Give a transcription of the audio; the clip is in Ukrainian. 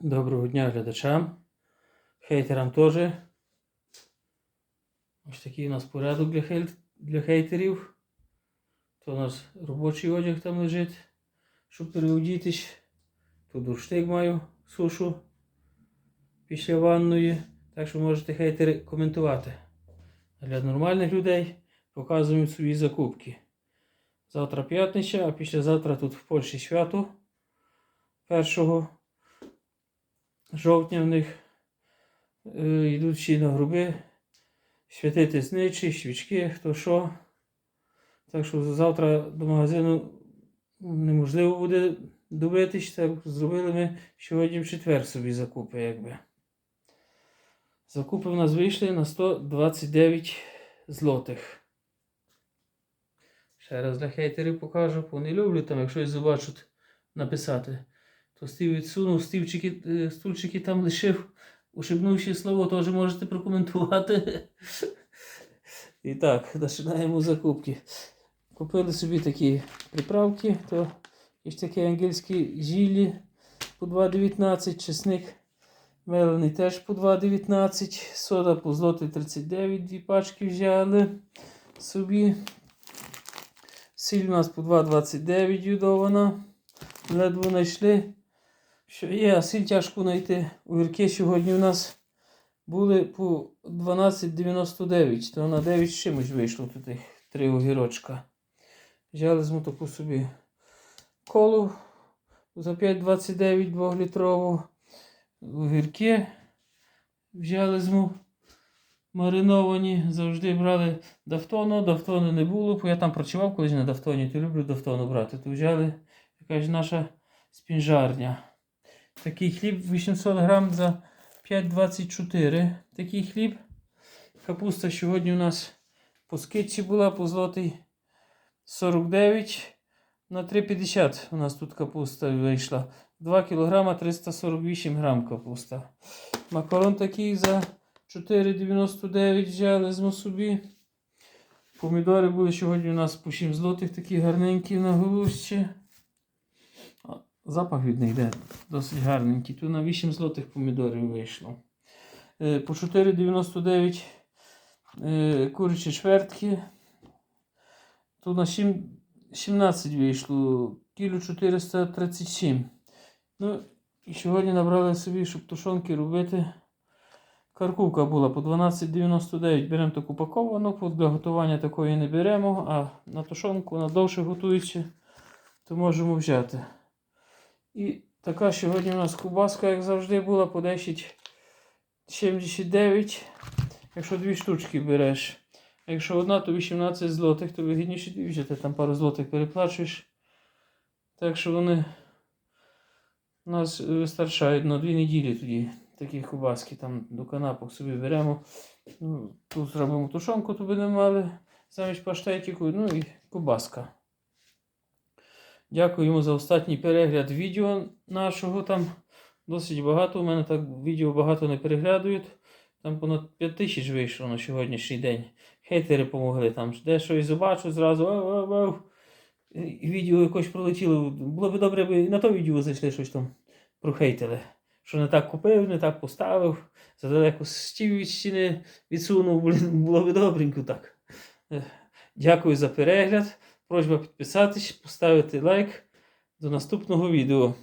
Доброго дня глядачам, хейтерам теж. Ось такий у нас порядок для, хей... для хейтерів. То у нас робочий одяг там лежить, щоб переодітись. Тут дурштик маю сушу після ванної. Так що можете хейтери коментувати. Для нормальних людей показуємо свої закупки. Завтра п'ятниця, а післязавтра тут в Польщі свято першого жовтня в них е, йдуть всі на груби, святити зничі, свічки, хто що. Так що завтра до магазину неможливо буде добитись, так зробили ми сьогодні в четвер собі закупи, якби. Закупи в нас вийшли на 129 злотих. Ще раз для хейтерів покажу, бо не люблю там, якщо я побачуть написати. То стів відсунув, стівчики, е, стульчики там лишив, ушибнувши слово, теж можете прокоментувати. І так, починаємо закупки. Купили собі такі приправки, то є ж такі ангельські жілі по 2,19, чесник мелений теж по 2,19, сода по злотий 39, дві пачки взяли собі. Сіль у нас по 2,29 юдована. Ледве знайшли. Що є, а тяжко знайти. Огірки сьогодні у нас були по 12,99, то на 9 з чимось вийшло тут три огірочка. Взяли з таку собі колу за 5,29 2-літрову. Огірки взяли зму мариновані. Завжди брали дафтону. Дафтону не було, бо я там працював колись на дафтоні, то люблю дафтону брати. То взяли якась наша спінжарня. Такий хліб 800 грам за 5,24. Такий хліб. Капуста сьогодні у нас по скидці була по злотий 49 на 3,50 у нас тут капуста вийшла. 2 кг 348 грам капуста. Макарон такий за 4,99 взяли з собі. Помідори були сьогодні у нас по 7 злотих, такі гарненькі на голущі. Запах від них йде досить гарненький. Тут на 8 злотих помідорів вийшло. Е, По 4,99 е, курячі швертки. Тут на 7, 17 вийшло, кіло 437. Ну, і сьогодні набрали собі, щоб тушонки робити. Каркувка була по 12,99. Беремо таку упаковану, для готування такої не беремо, а на тушонку на довше готуючи, то можемо взяти. І така сьогодні у нас кубаска, як завжди, була по 10,79. Якщо дві штучки береш. А якщо одна, то 18 злотих, то вигідніше дві взяти, там пару злотих переплачуєш. Так що вони нас вистачають на дві неділі тоді. Такі кубаски там до канапок собі беремо. Ну, Тут зробимо тушонку, то би не мали. Замість паштетику, ну і кубаска. Дякуємо за останній перегляд відео нашого. Там досить багато. У мене так відео багато не переглядують. Там понад 5 тисяч вийшло на сьогоднішній день. Хейтери помогли там. Де щось побачу, зразу. Ау, ау, ау. Відео якось пролетіло. Було б добре, аби і на то відео зайшли щось там прохейтили. Що не так купив, не так поставив, задалеко стів від стіни відсунув, було б добренько так. Дякую за перегляд. Просьба підписатись, поставити лайк. До наступного відео.